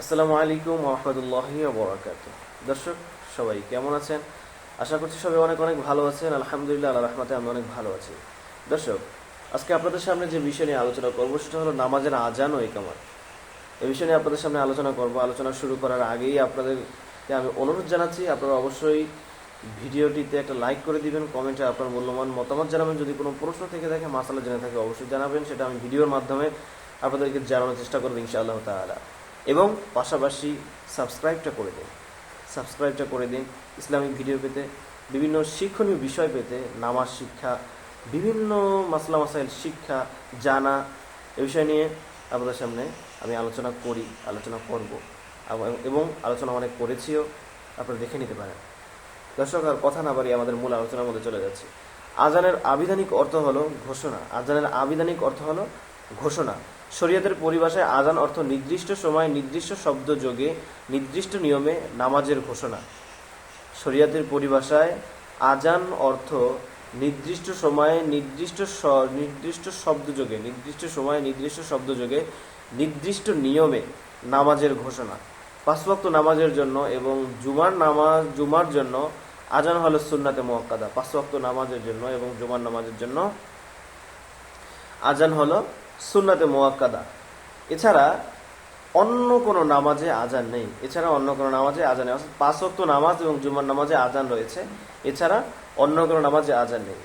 আসসালামু আলাইকুম রহমতুল্লাহি বরাকাত দর্শক, সবাই কেমন আছেন? আশা করছি সবাই অনেক অনেক ভালো আছেন। আলহামদুলিল্লাহ আল্লাহ রহমতে আমি অনেক ভালো আছি। দর্শক, আজকে আপনাদের সামনে যে বিষয় নিয়ে আলোচনা করব সেটা হলো নামাজের আজান ও ইকামাত। এই বিষয় নিয়ে আপনাদের সামনে আলোচনা করব। আলোচনা শুরু করার আগেই আপনাদেরকে আমি অনুরোধ জানাচ্ছি, আপনারা অবশ্যই ভিডিওটিতে একটা লাইক করে দিবেন, কমেন্টে আপনার মূল্যবান মতামত জানাবেন। যদি কোনো প্রশ্ন থেকে থাকে, মাসালা জেনে থাকে, অবশ্যই জানাবেন। সেটা আমি ভিডিওর মাধ্যমে আপনাদেরকে জানানোর চেষ্টা করব ইনশাআল্লাহ তাআলা। এবং পাশাপাশি সাবস্ক্রাইবটা করে দিন। সাবস্ক্রাইবটা করে দিন। ইসলামিক ভিডিও পেতে, বিভিন্ন শিক্ষণীয় বিষয় পেতে, নামাজ শিক্ষা, বিভিন্ন মাসলা মাসাইল শিক্ষা, জানা, এ বিষয় নিয়ে আপনাদের সামনে আমি আলোচনা করি, আলোচনা করব। এবং- আলোচনা অনেক করেছিও, আপনারা দেখে নিতে পারেন। দর্শক, আর কথা না বাড়িয়ে আমাদের মূল আলোচনার মধ্যে চলে যাচ্ছে। আজানের আবিধানিক অর্থ হলো ঘোষণা। আজানের আবিধানিক অর্থ হলো ঘোষণা। শরীয়তের পরিভাষায় আজান অর্থ নির্দিষ্ট সময়ে নির্দিষ্ট শব্দ যোগে নির্দিষ্ট নিয়মে নামাজের ঘোষণা। শরিয়াতের পরিভাষায় আজান অর্থ নির্দিষ্ট সময়ে নির্দিষ্ট নির্দিষ্ট শব্দযোগে নির্দিষ্ট সময়ে নির্দিষ্ট শব্দযোগে নির্দিষ্ট নিয়মে নামাজের ঘোষণা। পাঁচ ওয়াক্ত নামাজের জন্য এবং জুমার নামাজ, জুমার জন্য আজান হলো সুন্নাতে মোয়াক্কাদা পাঁচ ওয়াক্ত নামাজের জন্য এবং জুমার নামাজের জন্য আজান হলো সুন্নাতে মোয়াক্কাদা। এছাড়া অন্য কোনো নামাজে আজান নেই। এছাড়া অন্য কোনো নামাজে আজান নেই। অর্থাৎ পাঁচ ওয়াক্ত নামাজ এবং জুমার নামাজে আজান রয়েছে। এছাড়া অন্য কোনো নামাজে আজান নেই।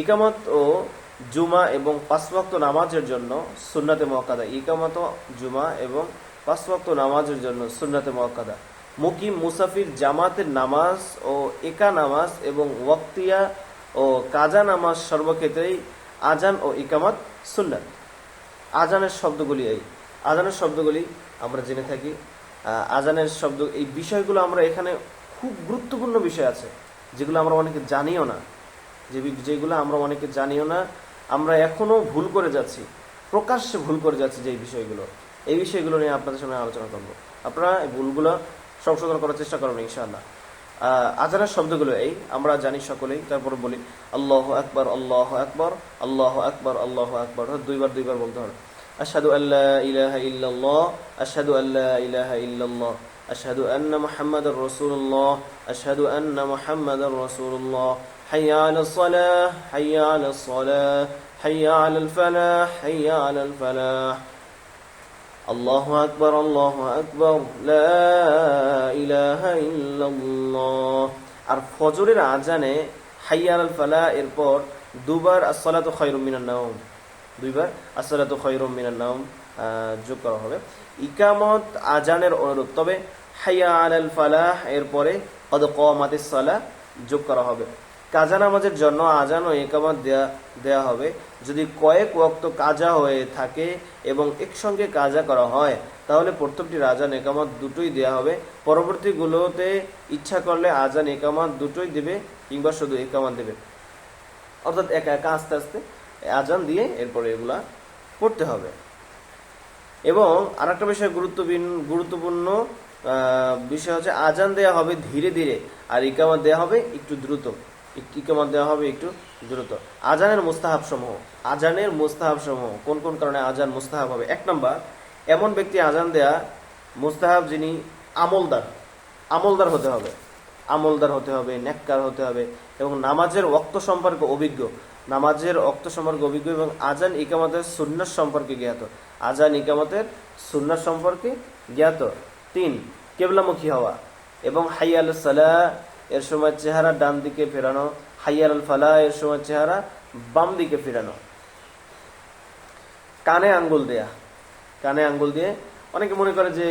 ইকামত ও জুমা এবং পাঁচওয়াক্ত নামাজের জন্য সুন্নাতে মোয়াক্কাদা। ইকামত, জুমা এবং পাঁচওয়াক্ত নামাজের জন্য সুন্নাতে মোয়াক্কাদা। মুকিম মুসাফির জামাতের নামাজ ও একা নামাজ এবং ওয়াক্তিয়া ও কাজা নামাজ সর্বক্ষেত্রেই আজান ও ইকামত সুন্নাত। আজানের শব্দগুলি এই। আজানের শব্দগুলি আমরা জেনে থাকি। আজানের শব্দ, এই বিষয়গুলো আমরা এখানে খুব গুরুত্বপূর্ণ বিষয় আছে, যেগুলো আমরা অনেকে জানিও না। যে যেগুলো আমরা অনেকে জানিও না, আমরা এখনও ভুল করে যাচ্ছি, প্রকাশ্যে ভুল করে যাচ্ছি যে বিষয়গুলো। এই বিষয়গুলো নিয়ে আপনাদের সামনে আলোচনা করব। আপনারা এই ভুলগুলো সংশোধন করার চেষ্টা করবেন, ইনশাআল্লাহ। আজানের শব্দগুলো এই, আমরা জানি সকলেই, তারপর বলি, আল্লাহ আকবর আল্লাহ আকবর আল্লাহ আকবর আল্লাহ আকবর। দুইবার দুইবার বলতে হবে। আশহাদু আল্লা ইলাহা ইল্লাল্লাহ, আশহাদু আল্লা ইলাহা ইল্লাল্লাহ, আশহাদু আন্না মুহাম্মাদার রাসূলুল্লাহ, আশহাদু আন্না মুহাম্মাদার রাসূলুল্লাহ, হাইয়া আলাস সালাহ হাইয়া আলাস সালাহ হাইয়া আলাল ফালাহ, হাইয়া আলাল ফালাহ। الله أكبر الله أكبر لا إله إلا الله আর ফজরের আজানে হাইয়াল আল ফালা এরপর দুবার আসসালাতু খায়রুম মিনান নাওম দুইবার আসসালাতু খায়রুম মিনান নাওম আহ, যোগ করা হবে ইকামত আজানের অনুরূপ তবে হাইয়া আল ফালাহ এরপরে কদ কমাতিস সালাহ যোগ করা হবে কাজা নামাজের জন্য আজান ও একামত দেয়া দেয়া হবে। যদি কয়েক ওয়াক্ত কাজা হয়ে থাকে এবং একসঙ্গে কাজা করা হয়, তাহলে প্রত্যেকটি আজান একামত দুটোই দেয়া হবে। পরবর্তীগুলোতে ইচ্ছা করলে আজান একামত দুটোই দেবে কিংবা শুধু একামত দেবে। অর্থাৎ একা একা আস্তে আস্তে আজান দিয়ে এরপরে এগুলা পড়তে হবে। এবং আরেকটা বিষয় গুরুত্বপূর্ণ গুরুত্বপূর্ণ বিষয় হচ্ছে আজান দেয়া হবে ধীরে ধীরে আর ইকামত দেয়া হবে একটু দ্রুত। ইক- ইকামত দেওয়া হবে একটু দ্রুত। আজানের মুস্তাহাব সমূহ। আজানের মুস্তাহাব সমূহ। কোন কোন কারণে আজান মুস্তাহাব হবে? এক নম্বর, এমন ব্যক্তি আজান দেয়া মুস্তাহাব যিনি আমলদার। আমলদার হতে হবে। আমলদার হতে হবে, নেককার হতে হবে এবং নামাজের অক্ত সম্পর্কে অভিজ্ঞ। নামাজের অক্ত সম্পর্কে অভিজ্ঞ এবং আজান ইকামতের সুন্নাস সম্পর্কে জ্ঞাত। আজান ইকামতের সুন্নাস সম্পর্কে জ্ঞাত। তিন, কেবলামুখী হওয়া এবং হাইয়াল সালাহ এর সময় চেহারা ডান দিকে ফেরানো হাইয়াল ফালাহ এর সময় চেহারা বাম দিকে ফেরানো। কানে আঙ্গুল দেয়া। কানে আঙ্গুল দিয়ে অনেকে মনে করে যে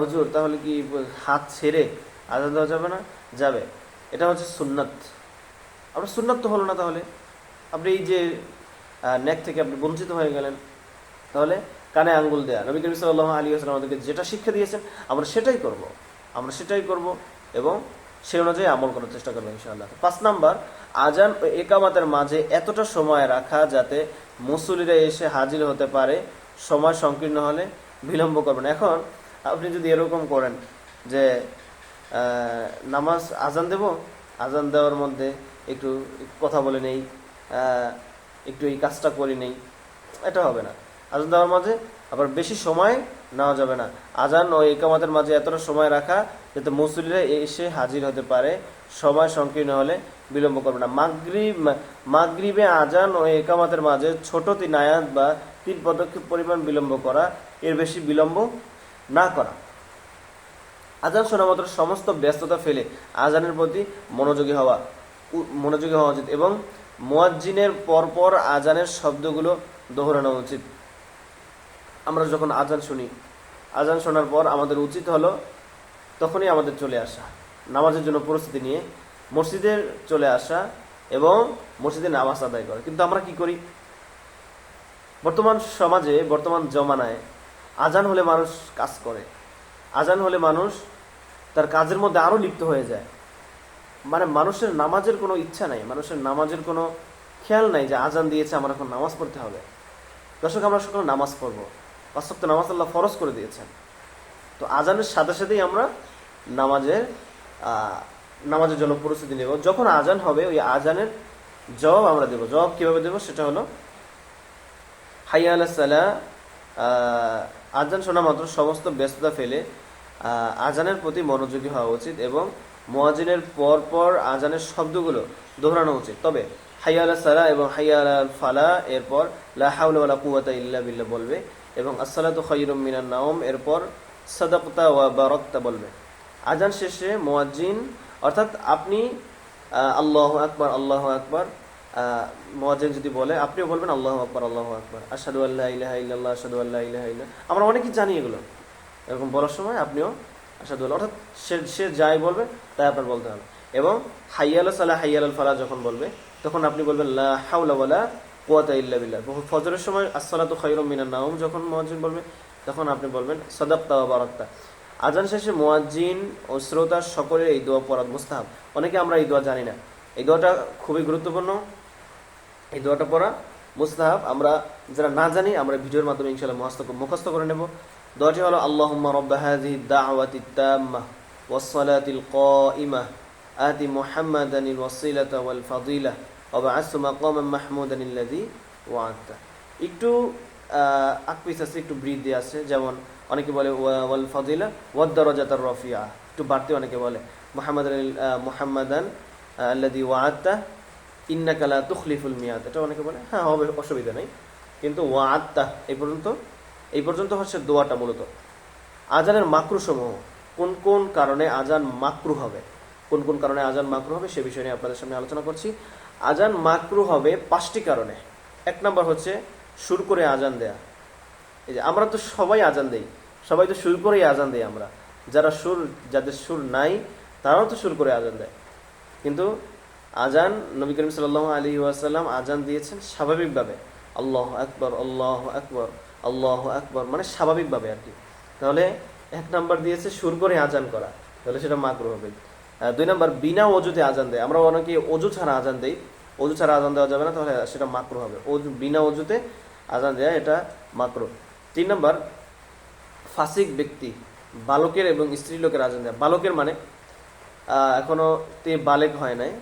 হুজুর, তাহলে কি হাত ছেড়ে আজান দেওয়া যাবে না? যাবে। এটা হচ্ছে সুন্নাত। আপনার সুন্নাত তো হলো না তাহলে। আপনি এই যে নেক থেকে আপনি বঞ্চিত হয়ে গেলেন, তাহলে কানে আঙ্গুল দেয়া। নবী করিম সাল্লাহ আলী আসসালাম আমাদেরকে যেটা শিক্ষা দিয়েছেন, আমরা সেটাই করব। আমরা সেটাই করব এবং সে অনুযায়ী আমল করার চেষ্টা করব ইনশাআল্লাহ। পাঁচ নাম্বার, আজান ও একামাতের মাঝে এতটা সময় রাখা যাতে মুসল্লিরা এসে হাজির হতে পারে, সময় সংকীর্ণ হলে বিলম্ব করবেন। এখন আপনি যদি এরকম করেন যে নামাজ আজান দেব, আজান দেওয়ার মধ্যে একটু কথা বলে নেই একটু এই কাজটা করি নেই, এটা হবে না। আজান দেওয়ার মাঝে আবার বেশি সময় নেওয়া যাবে না। আজান ও একামাতের মাঝে এতটা সময় রাখা যাতে মুসলিরা এসে হাজির হতে পারে, সময় সংকীর্ণ হলে বিলম্ব করবে না। মাগরিব, মাগরিবে আজান ও একামাতের মাঝে ছোট তিন আয়াত বা তিন পদক্ষেপ পরিমাণ বিলম্ব করা, এর বেশি বিলম্ব না করা। আজান শোনা মাত্র সমস্ত ব্যস্ততা ফেলে আজানের প্রতি মনোযোগী হওয়া মনোযোগী হওয়া উচিত এবং মোয়াজ্জিনের পরপর আজানের শব্দগুলো দোহরানো উচিত। আমরা যখন আজান শুনি, আজান শোনার পর আমাদের উচিত হলো তখনই আমাদের চলে আসা, নামাজের জন্য প্রস্তুতি নিয়ে মসজিদের চলে আসা এবং মসজিদে নামাজ আদায় করা। কিন্তু আমরা কি করি? বর্তমান সমাজে, বর্তমান জমানায় আজান হলে মানুষ কাজ করে। আজান হলে মানুষ তার কাজের মধ্যে আরও লিপ্ত হয়ে যায়। মানে মানুষের নামাজের কোনো ইচ্ছা নাই, মানুষের নামাজের কোনো খেয়াল নাই যে আজান দিয়েছে, আমার এখন নামাজ পড়তে হবে। দর্শক, আমরা সকলে নামাজ পড়ব। বাস্তব তো নামাজ আল্লাহ ফরজ করে দিয়েছেন। তো আজানের সাথে সাথেই আমরা নামাজের নামাজের জন্য প্রস্তুতি নেব। যখন আজান হবে, ওই আজানের জবাব আমরা দেব। জবাব কীভাবে দেব? সেটা হলো, হাইয়া আল্লাহ সাল্লাহ আজান শোনা মাত্র সমস্ত ব্যস্ততা ফেলে আজানের প্রতি মনোযোগী হওয়া উচিত এবং মোয়াজিনের পর পর আজানের শব্দগুলো দোহরানো উচিত। তবে হাইয়া আল্লাহ সালা এবং হাইয়া আল ফালা, এরপর লা হাওলা ওয়ালা ইল্লা বিল্লাহ বলবে এবং আসসালাতু মিনান নাওম, এরপর সাদাকতা ওয়া বারাকতা বলবে। আজান শেষে মোয়াজ্জিন, অর্থাৎ আপনি আল্লাহ আকবার আল্লাহ আকবার মোয়াজ্জিন যদি বলে, আপনিও বলবেন আল্লাহ আকবার আল্লাহ আকবার। আশহাদু আল্লাহ ইলাহা ইল্লাল্লাহ, আশহাদু আল্লাহ ইলাহা ইল্লাল্লাহ। আমরা অনেকেই জানি এগুলো। এরকম বলার সময় আপনিও আশহাদু আল্লাহ। অর্থাৎ সে সে যাই বলবে, তাই আপনার বলতে হবে। এবং হাইয়াল সালাহ হাইয়াল ফালা যখন বলবে, তখন আপনি বলবেন লা হাওলা ওয়ালা কুওয়াতা ইল্লা ফজরের সময় আসসালাতু খায়রুম মিনান নাওম যখন মুয়াজ্জিন বলবে, তখন আপনি বলবেন, সাদাক্তা ওয়া বারাকতা। আজান শেষে মুয়াজ্জিন ও শ্রোতা সকলের এই দোয়া পড়া মুস্তাহাব। অনেকে আমরা এই দোয়া জানি না। এই দোয়াটা খুবই গুরুত্বপূর্ণ। এই দোয়াটা পড়া মুস্তাহাব। আমরা যারা না জানি, আমরা ভিডিওর মাধ্যমে ইনশাআল্লাহ মুখস্থ মুখস্থ করে নেব। দোয়াটি হলো, আল্লাহুম্মা রাব্বা হাযিহি দাওয়াতি তাম্মাহ ওয়াস সালাতিল কাইমাহ আতি মুহাম্মাদানিল ওয়াসিলাতা ওয়াল ফাদিলা। ওয়া বা'আসহু মাকামান মাহমুদান আল্লাযী ওয়া'আদতা একটু আকপিস আছে, একটু বৃদ্ধি আছে, যেমন অনেকে বলে ওয়া- ওয়াল ফাদিলা ওয়াদ দারাজাতার রাফিয়া একটু বাড়তি অনেকে বলে মুহাম্মাদান মুহাম্মাদান আল্লাযী ওয়া'আদতা ইন্নাকা লা তুখলিফুল মিয়াদ। এটা অনেকে বলে হ্যাঁ হবে, অসুবিধা নেই। কিন্তু ওয়াত্তা এই পর্যন্ত এই পর্যন্ত হচ্ছে দোয়াটা মূলত। আজানের মাকরু সমূহ কোন কোন কারণে আজান মাকরু হবে? কোন কোন কারণে আজান মাকরু হবে, সে বিষয় নিয়ে আপনাদের সামনে আলোচনা করছি। আজান মাকরু হবে পাঁচটি কারণে। এক নম্বর হচ্ছে সুর করে আজান দেয়া। এই যে আমরা তো সবাই আজান দেই, সবাই তো সুর করেই আজান দেই আমরা। যারা সুর, যাদের সুর নাই, তারাও তো সুর করে আজান দেয়। কিন্তু আজান, নবী করিম সাল্লাহ আলী ওয়াসাল্লাম আজান দিয়েছেন স্বাভাবিকভাবে। আল্লাহ আকবর আল্লাহ আকবর আল্লাহ আকবর মানে স্বাভাবিকভাবে আর কি। তাহলে এক নাম্বার দিয়েছে সুর করে আজান করা। তাহলে সেটা মাকরু হবে। দুই নম্বর বিনা অজুতে আজান দেয়। আমরা অনেকে অজু ছাড়া আজান দেই। অজু ছাড়া আজান দেওয়া যাবে না তাহলে সেটা মাকরু হবে। অজু বিনা অজুতে আজান দেয়া এটা মাকরু। তিন নম্বর ফাসিক ব্যক্তি বালকের এবং স্ত্রী লোকের আজান দেয়া। বালকের মানে আহ, এখনও তিনি বালেক হয় নাই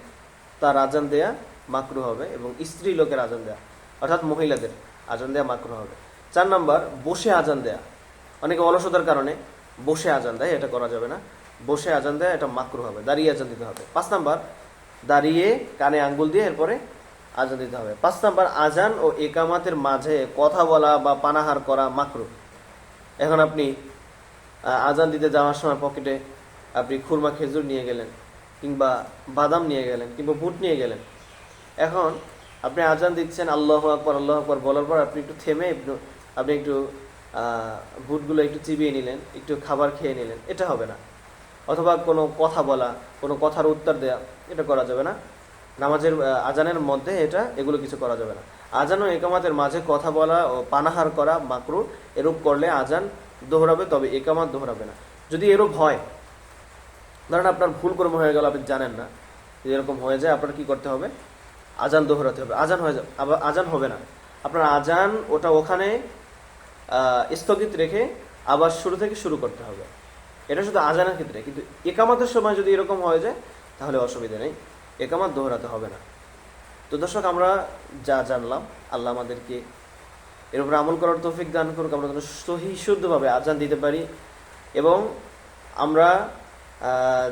তার আজান দেয়া মাকরু হবে এবং স্ত্রী লোকের আজান দেয়া অর্থাৎ মহিলাদের আজান দেয়া মাকরু হবে। চার নাম্বার বসে আজান দেয়া। অনেকে অলসতার কারণে বসে আজান দেয় এটা করা যাবে না। বসে আজান দেয়, এটা মাকরু হবে, দাঁড়িয়ে আজান দিতে হবে। পাঁচ নাম্বার, দাঁড়িয়ে কানে আঙ্গুল দিয়ে এরপরে আজান দিতে হবে। পাঁচ নাম্বার, আজান ও একামাতের মাঝে কথা বলা বা পানাহার করা মাকরু। এখন আপনি আজান দিতে যাওয়ার সময় পকেটে আপনি খুরমা খেজুর নিয়ে গেলেন, কিংবা বাদাম নিয়ে গেলেন, কিংবা বুট নিয়ে গেলেন। এখন আপনি আজান দিচ্ছেন, আল্লাহ আকবর আল্লাহ আকবর বলার পর আপনি একটু থেমে একটু, আপনি একটু বুটগুলো একটু চিবিয়ে নিলেন, একটু খাবার খেয়ে নিলেন, এটা হবে না। অথবা কোনো কথা বলা, কোনো কথার উত্তর দেয়া, এটা করা যাবে না। নামাজের আজানের মধ্যে এটা, এগুলো কিছু করা যাবে না। আজান ও একামাতের মাঝে কথা বলা ও পানাহার করা মাকরু, এরূপ করলে আজান দোহরাবে, তবে একামাত দোহরাবে না। যদি এরূপ হয়, ধরেন আপনার ভুল কর্ম হয়ে গেল, আপনি জানেন না, যদি এরকম হয়ে যায়, আপনার কি করতে হবে? আজান দোহরাতে হবে। আজান হয়ে যাবে, আবার আজান হবে না। আপনার আজান ওটা ওখানে স্থগিত রেখে আবার শুরু থেকে শুরু করতে হবে। এটা শুধু আজানের ক্ষেত্রে, কিন্তু একামাতের সময় যদি এরকম হয়ে যায়, তাহলে অসুবিধা নেই। একামাত দোহরাতে হবে না। তো দর্শক, আমরা যা জানলাম, আল্লাহ আমাদেরকে এর উপরে আমল করার তৌফিক দান করুক, আমরা যেন সহি, শুদ্ধভাবে আজান দিতে পারি। এবং আমরা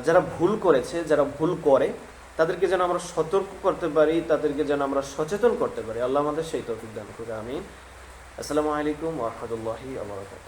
যারা ভুল করেছে, যারা ভুল করে, তাদেরকে যেন আমরা সতর্ক করতে পারি, তাদেরকে যেন আমরা সচেতন করতে পারি। আল্লাহ আমাদের সেই তৌফিক দান করুক, আমিন। আসসালামু আলাইকুম ওরহামতুল্লাহি আবরকাত